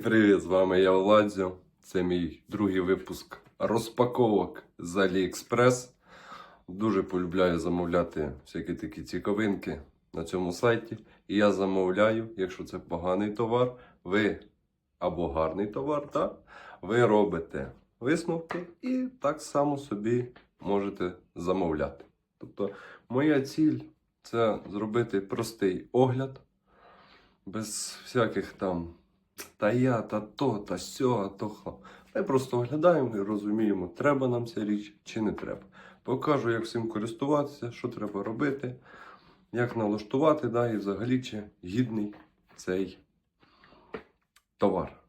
Всім привіт! З вами я Владзю. Це мій другий випуск розпаковок з AliExpress. Дуже полюбляю замовляти всякі такі цікавинки на цьому сайті. І я замовляю, якщо це поганий товар, ви або гарний товар, так, ви робите висновки і так само собі можете замовляти. Тобто, моя ціль це зробити простий огляд без всяких там та я, та то, та сьо, а то хо. Ми просто оглядаємо і розуміємо, треба нам ця річ чи не треба. Покажу, як всім користуватися, що треба робити, як налаштувати, да, і взагалі чи гідний цей товар.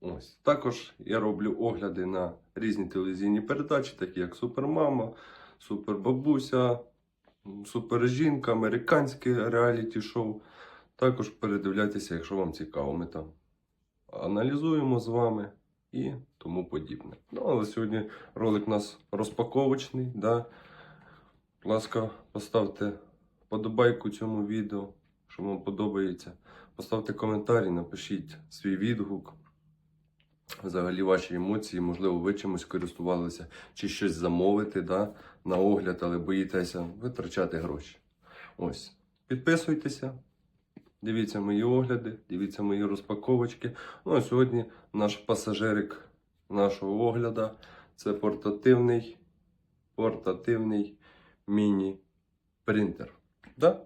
Ось. Також я роблю огляди на різні телевізійні передачі, такі як Супермама, Супербабуся, Супержінка, американське реаліті-шоу. Також передивляйтеся, якщо вам цікаво. Ми там аналізуємо з вами і тому подібне. Ну, але сьогодні ролик у нас розпаковочний. Да? Будь ласка, поставте подобайку цьому відео, що вам подобається. Поставте коментарі, напишіть свій відгук. Взагалі ваші емоції, можливо, ви чимось користувалися, чи щось замовити да, на огляд, але боїтеся витрачати гроші. Ось. Підписуйтеся, Дивіться мої огляди, дивіться мої розпаковочки. Ну а сьогодні наш пасажирик нашого огляду це портативний, портативний міні-принтер. Да?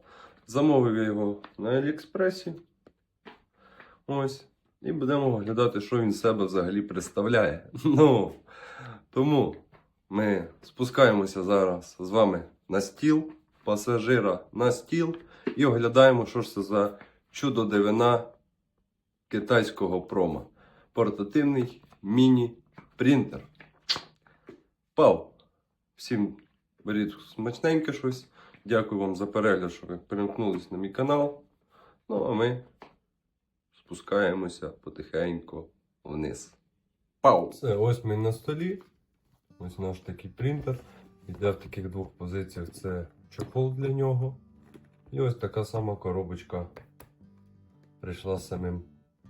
Замовив я його на Аліекспресі. Ось. І будемо оглядати, що він себе взагалі представляє. Ну, тому ми спускаємося зараз з вами на стіл, пасажира на стіл і оглядаємо, що ж це за чудо дивина китайського промо. Портативний міні-принтер. Пау! Всім беріть смачненьке щось. Дякую вам за перегляд, що ви перемкнулись на мій канал. Ну, а ми спускаємося потихеньку вниз. Пау! Все, ось ми на столі. Ось наш такий принтер. Іде в таких двох позиціях. Це чохол для нього. І ось така сама коробочка прийшла з самим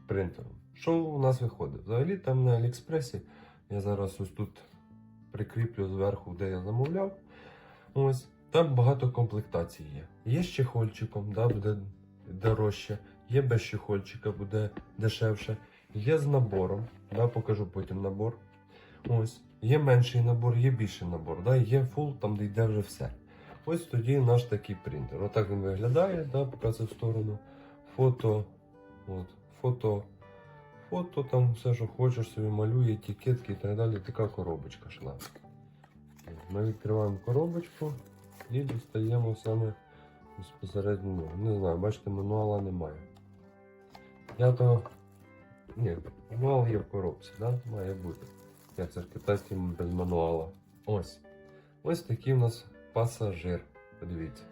принтером. Що у нас виходить? Взагалі там на Аліекспресі я зараз ось тут прикріплю зверху, де я замовляв. Ось там багато комплектацій є. Є з чехольчиком, да, буде дорожче, є без чехольчика, буде дешевше. Є з набором, да, покажу потім набор. Ось. Є менший набор, є більший набор, да, є фул, там де йде вже все. Ось тоді наш такий принтер. Отак він виглядає, да, показую в сторону. Фото, от, фото, фото, там все, що хочеш, собі малює, етикетки і так далі. Така коробочка шла. Ми відкриваємо коробочку і дістаємо саме безпосередньо. Не знаю, бачите, мануала немає. Я то. Ні, мануал є в коробці, да? має бути. Як це ж китайський без мануала. Ось. Ось такий у нас пасажир. Подивіться.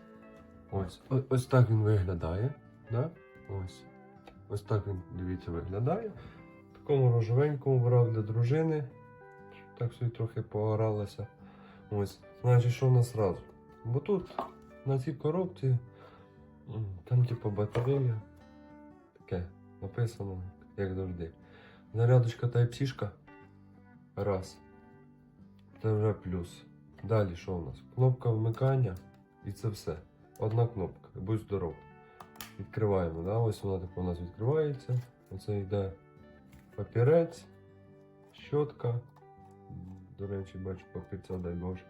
Ось, ось, ось так він виглядає. Да? Ось. Ось так він, дивіться, виглядає. В такому рожевенькому брав для дружини. Так собі трохи погоралося. Ось. Значить, що в нас зразу? Бо тут на цій коробці там типу батарея. Таке написано, як завжди. Зарядочка Type-C. Раз. Це вже плюс. Далі що у нас? Кнопка вмикання і це все. Одна кнопка. Будь здоров. Відкриваємо. Да? Ось вона так у нас відкривається. Оце йде папірець, щотка. До речі, бачу папірця, дай Боже.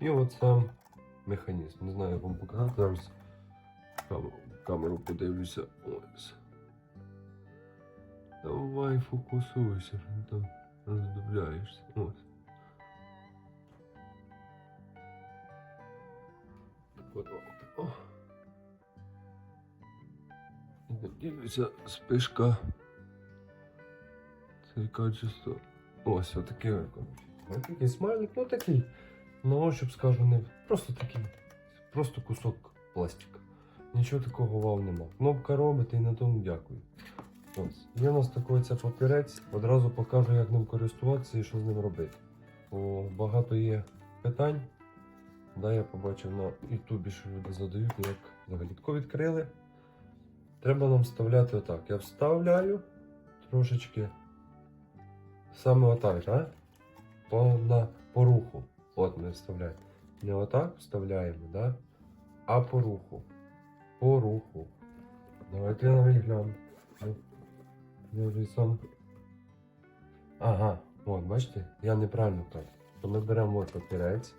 І от сам механізм. Не знаю, як вам показати. Зараз камеру, подивлюся. Ось. Давай фокусуйся, там роздивляєшся. Ось. Дивлюся, спишка. Це качество. Ось отакий Ось такий смайлик, ну такий. На ощуп скажу, не просто такий. Просто кусок пластика. Нічого такого вау нема. Кнопка робить і на тому дякую. Ось. Є у нас такий це папірець. Одразу покажу, як ним користуватися і що з ним робити. Бо багато є питань. Да, я побачив на Ютубі, що люди задають, як взагалі відкрили. Треба нам вставляти отак. Я вставляю, трошечки саме отак, так? По, на, по руху. От ми вставляємо. Не отак вставляємо, да? а по руху. По руху. Давайте я навіть гляну. Ну. Ага, от, бачите, я неправильно кажу. То ми беремо от папірець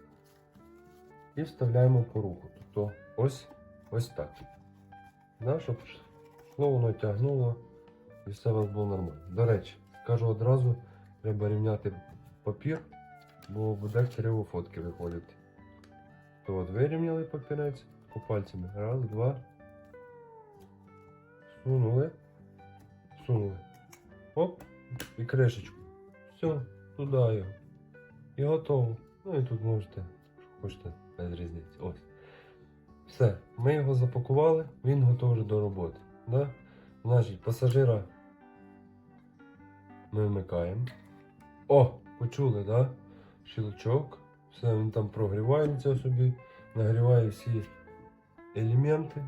і вставляємо по руху. Тобто ось ось так. Да, щоб йшло, воно тягнуло і все у вас було нормально. До речі, скажу одразу, треба рівняти папір, бо буде криво фотки виходити. То от вирівняли папірець по пальцями. Раз, два. Сунули. Сунули. Оп, і кришечку. Все, туди його. І готово. Ну і тут можете, що хочете, без різниці. Ось. Все, ми його запакували, він готовий до роботи. Да? Значить, пасажира ми вмикаємо. О, почули, да? Щелчок. Все, він там прогрівається собі, нагріває всі елементи.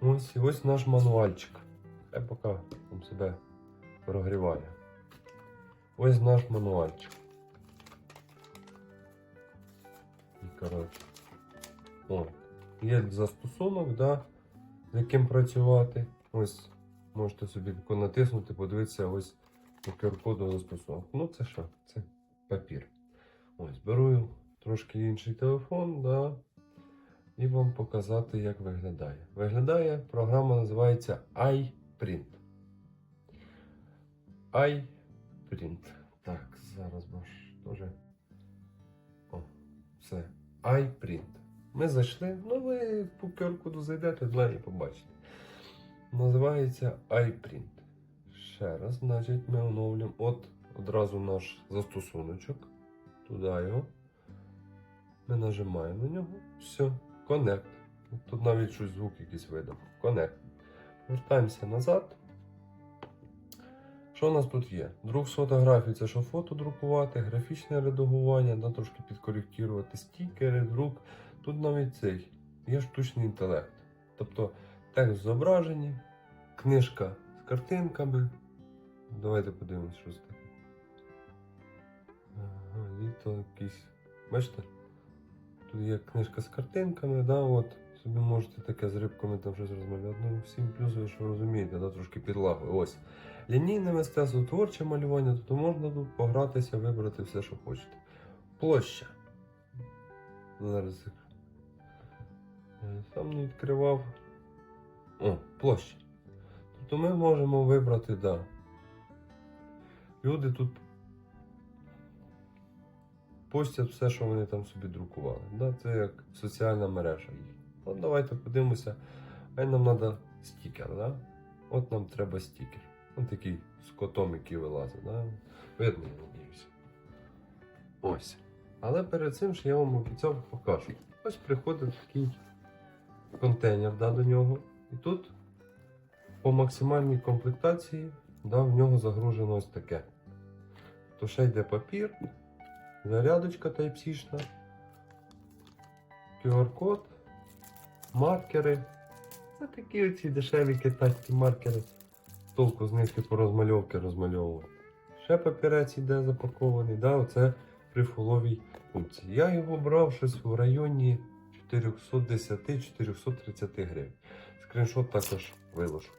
Ось ось наш мануальчик. Хай поки там себе прогріває. Ось наш мануальчик. І коротше. О, є застосунок, да, з яким працювати. Ось можете собі натиснути, подивитися ось QR-коду застосунок. Ну це що? Це папір. Ось беру трошки інший телефон, да, і вам показати, як виглядає. Виглядає, програма називається iPrint. iPrint. Так, зараз бо ж теж. О, все. iPrint. Ми зайшли, ну ви по QR-коду зайдете туди і побачите. Називається iPrint. Ще раз, значить, ми оновлюємо от одразу наш застосуночок. Туди його. Ми нажимаємо на нього. Все, Connect. Тут навіть щось звук якийсь видав. Connect. Вертаємося назад. Що у нас тут є? Друк з фотографій це що фото друкувати, графічне редагування, да, трошки підкоректувати, стікери, друк. Тут навіть цей є штучний інтелект. Тобто текст зображені, книжка з картинками. Давайте подивимось, що це таке. Ага, літо якийсь. Бачите? Тут є книжка з картинками, да, от. Собі можете таке з рибками там щось розмовляти. Ну, всім плюс, що ви розумієте, да, трошки підлагою. Ось. Лінійне мистецтво, творче малювання, то можна тут погратися, вибрати все, що хочете. Площа. Зараз. Я сам не відкривав. О, площа. Тобто ми можемо вибрати, да. Люди тут постять все, що вони там собі друкували. Да? Це як соціальна мережа їх. От давайте подивимося. А нам треба стікер, да? От нам треба стікер. Ось такий з котом, який вилазить. Да? Видно, я надіюся. Ось. Але перед цим ще я вам обіцяв покажу. Ось приходить такий контейнер да, до нього. І тут по максимальній комплектації да, в нього загружено ось таке. То ще йде папір, зарядочка Type-C-шна, QR-код, маркери. Ось такі оці дешеві китайські маркери. Толку з них типу розмальовки розмальовувати. Ще папірець іде запакований, да, оце при фуловій функції. Я його брав щось в районі 410-430 гривень. Скріншот також виложу.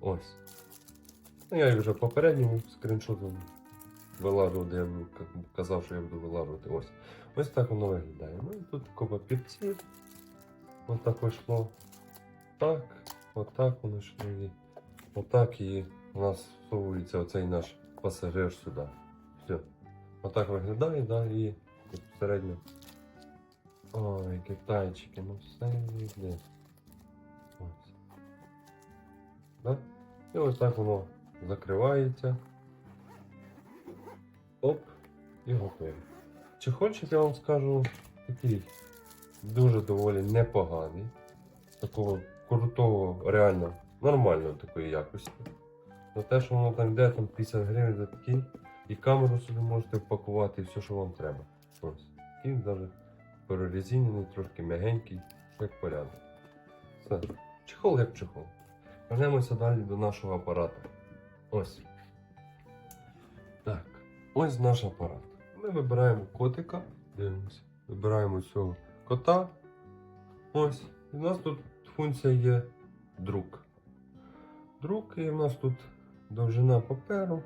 Ось. Ну, я вже попередньому скріншотом вилажував, де я казав, що я буду вилажувати. Ось. Ось так воно виглядає. Ну і тут тако папірці. Ось так вийшло. Так, отак воно йшло отак і у нас всовується оцей наш пасажир сюди. Все. Отак виглядає, да, і безпосередньо. Ой, китайчики, ну все йде. Ось. Да? І ось так воно закривається. Оп, і готове. Чехольчик, я вам скажу, такий дуже доволі непоганий. Такого крутого, реально нормальної такої якості. За те, що воно там йде, там 50 гривень за такий. І камеру собі можете впакувати і все, що вам треба. Ось. Такий навіть перерезинений, трошки м'ягенький, як порядок. Все. Чехол як чехол. Вернемося далі до нашого апарату. Ось. Так, ось наш апарат. Ми вибираємо котика, дивимося. Вибираємо цього кота. Ось. І в нас тут функція є друк. Друк, і в нас тут довжина паперу.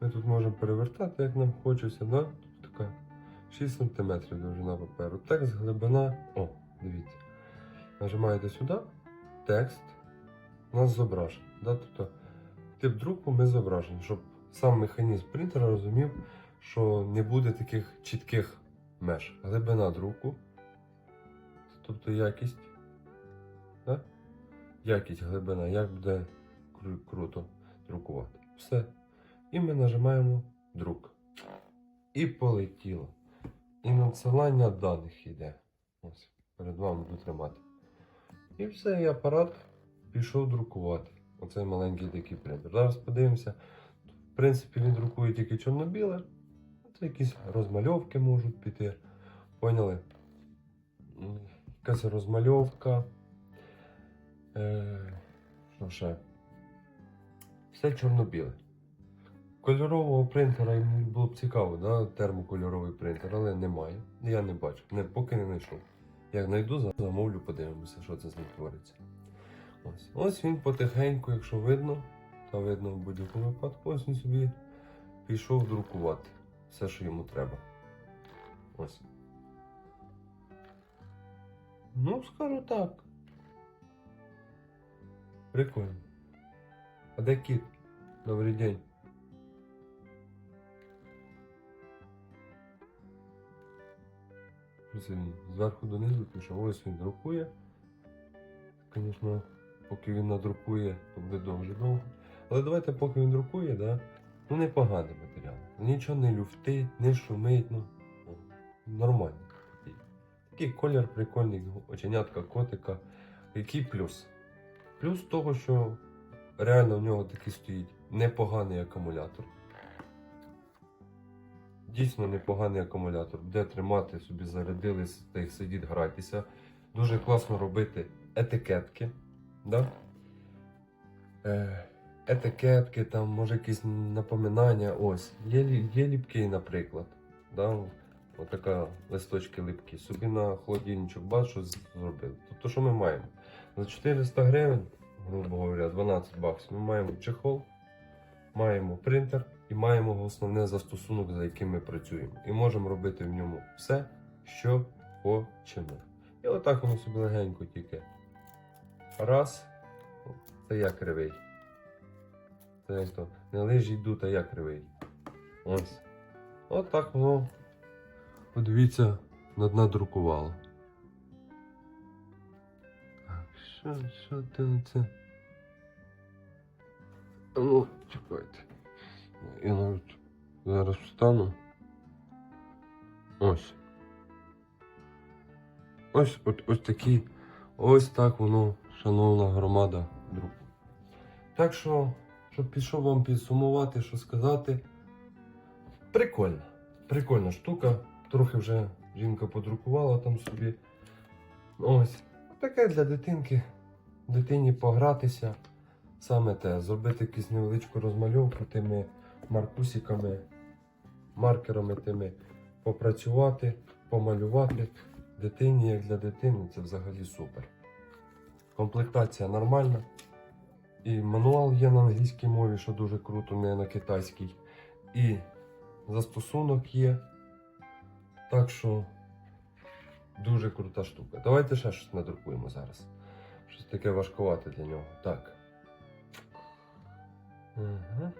Ми тут можемо перевертати, як нам хочеться? Тут така 6 см довжина паперу. Текст, глибина. О, дивіться. Нажимаєте сюди, текст у нас зображений. Да? Тобто тип друку ми зображені, щоб сам механізм принтера розумів, що не буде таких чітких меж. Глибина друку, тобто якість. Да? Якість глибина, як буде кру- круто друкувати. Все. І ми нажимаємо друк. І полетіло. І надсилання даних йде. Ось, перед вами буду тримати. І все, і апарат пішов друкувати. Оцей маленький такий принтер. Зараз подивимося. В принципі, він друкує тільки чорно-біле. Це якісь розмальовки можуть піти. Поняли? Якась розмальовка. Е, що ще? Все чорно-біле. Кольорового принтера було б цікаво, да? термокольоровий принтер, але немає. Я не бачу, не, поки не знайшов. Як знайду, замовлю, подивимося, що це з ним твориться. Ось. Ось він потихеньку, якщо видно, та видно в будь-якому випадку, ось він собі пішов друкувати все, що йому треба. Ось. Ну, скажу так. Прикольно. А де кіт? Добрий день. Що він зверху донизу пішов, ось він друкує. Звісно, поки він надрукує, то буде дуже довго. Але давайте, поки він друкує, да? ну непоганий матеріал. Нічого не люфтить, не шумить, ну нормально. Такий колір прикольний, оченятка котика. Який плюс? Плюс того, що реально в нього такий стоїть непоганий акумулятор. Дійсно непоганий акумулятор. Де тримати собі зарядили, та їх сидіть, гратися. Дуже класно робити етикетки. Да? Е, етикетки, там, може якісь напоминання. Ось. Є, є ліпкий, наприклад. Да? Отака листочки липкі. Собі на холодильничок бач, що зробили. Тобто, що ми маємо? За 400 гривень, грубо говоря, 12 баксів, ми маємо чехол, маємо принтер і маємо основне застосунок, за яким ми працюємо. І можемо робити в ньому все, що хочемо. І отак воно собі легенько тільки. Раз. Це я кривий. Це як то не лижі йдуть, а я кривий. Ось. Отак воно. Подивіться, над надрукувало. Так, що, що це? Ну, чекайте. Я навіть зараз встану. Ось. Ось, от, ось такі. Ось так воно, шановна громада, друг. Так що, щоб пішов вам підсумувати, що сказати. Прикольна. Прикольна штука. Трохи вже жінка подрукувала там собі. Ось. Таке для дитинки. Дитині погратися. Саме те, зробити якусь невеличку розмальовку тими маркусиками, маркерами тими попрацювати, помалювати. Дитині, як для дитини, це взагалі супер. Комплектація нормальна. І мануал є на англійській мові, що дуже круто, не на китайській. І застосунок є. Так що дуже крута штука. Давайте ще щось надрукуємо зараз. Щось таке важкувате для нього. Так. Ага.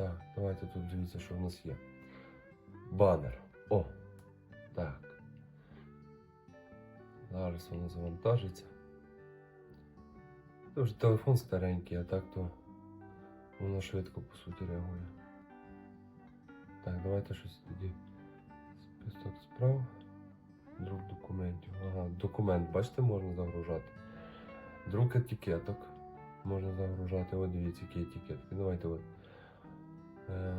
Так, давайте тут дивіться, що в нас є. Банер. О! Так. Зараз воно завантажиться. Вже телефон старенький, а так то воно швидко по суті реагує. Так, давайте щось тоді. Список справ. Друк документів. Ага, документ, бачите, можна загружати. Друк етикеток. Можна загружати. От дивіться, які етикетки. Давайте от. Е,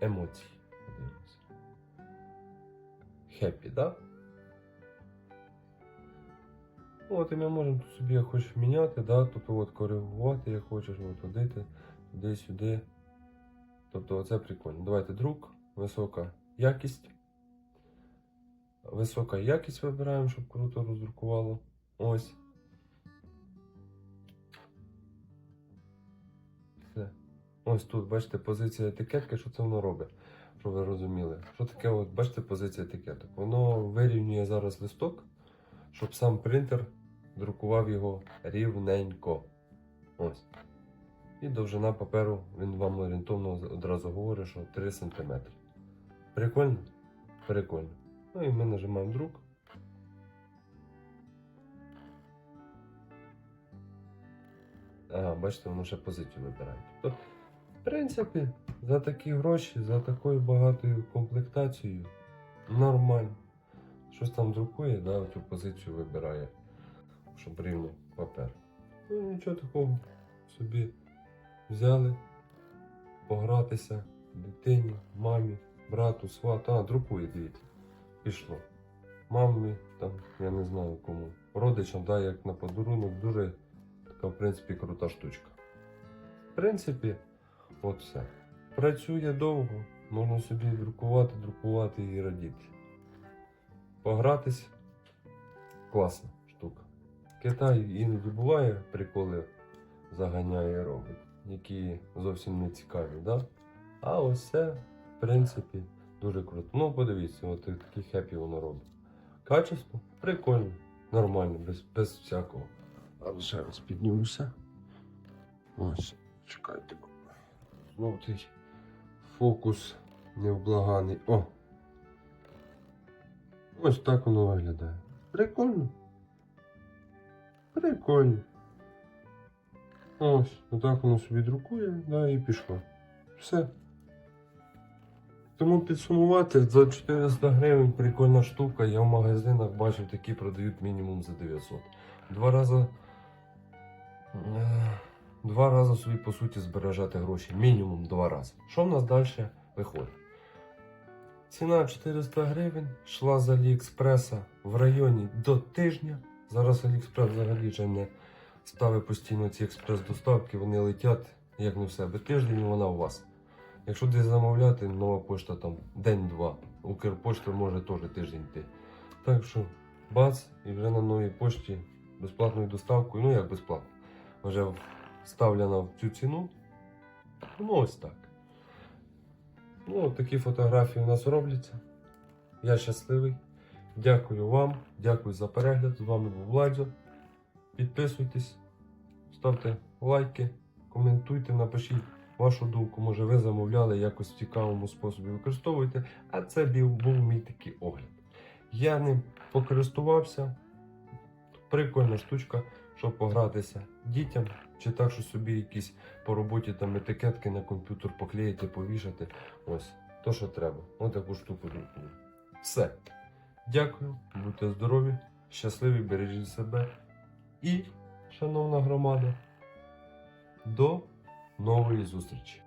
емоції. Подивимося. Хеппі, да? От і ми можемо тут собі хочеш міняти, да? тобто от коригувати, як хочеш, ходити туди-сюди. Тобто оце прикольно. Давайте друк, висока якість. Висока якість вибираємо, щоб круто роздрукувало. Ось. Ось тут, бачите, позиція етикетки, що це воно робить, щоб ви розуміли. Що таке, от, бачите, позиція етикеток? Воно вирівнює зараз листок, щоб сам принтер друкував його рівненько. Ось. І довжина паперу він вам орієнтовно одразу говорить, що 3 см. Прикольно? Прикольно. Ну і ми нажимаємо друк. Ага, бачите, воно ще позицію вибирає. В принципі, за такі гроші, за такою багатою комплектацією нормально. Щось там друкує, да, цю позицію вибирає, щоб рівно папер. Ну нічого такого собі взяли погратися дитині, мамі, брату, свату. А, друкує, дивіться. Пішло. Мамі, там, я не знаю кому. Родичам, да, як на подарунок, дуже така, в принципі, крута штучка. В принципі, от все. Працює довго, можна собі друкувати, друкувати і радіти. Погратись класна штука. Китай іноді буває, приколи заганяє робить, які зовсім не цікаві, да? А ось це, в принципі, дуже круто. Ну, подивіться, от такі хеппі воно робить. Качество прикольно, нормально, без, без всякого. А ще раз піднімуся. Ось, чекайте. Знов цей фокус невблаганий. О! Ось так воно виглядає. Прикольно. Прикольно. Ось, отак воно собі друкує, да, і пішло. Все. Тому підсумувати за 400 гривень прикольна штука. Я в магазинах бачив, такі продають мінімум за 900. Два рази. Два рази собі по суті збережати гроші. Мінімум два рази. Що в нас далі виходить? Ціна 400 гривень йшла з Аліекспреса в районі до тижня. Зараз Аліекспрес взагалі вже не ставить постійно ці експрес-доставки, вони летять як не в себе. Тиждень вона у вас. Якщо десь замовляти, нова пошта там день-два. Укрпошта може теж тиждень йти. Так що бац, і вже на новій пошті безплатною доставкою, ну як безплатно, вже вставлена в цю ціну. Ну ось так. Ну, такі фотографії у нас робляться. Я щасливий. Дякую вам, дякую за перегляд. З вами був Владзо. Підписуйтесь, ставте лайки, коментуйте, напишіть вашу думку. Може ви замовляли якось в цікавому способі використовуєте. А це був мій такий огляд. Я ним покористувався. Прикольна штучка, щоб погратися дітям, чи так, що собі якісь по роботі там етикетки на комп'ютер поклеїти, повішати. Ось, то, що треба. Ось таку штуку друкую. Все. Дякую, будьте здорові, щасливі, бережіть себе. І, шановна громада, до нової зустрічі!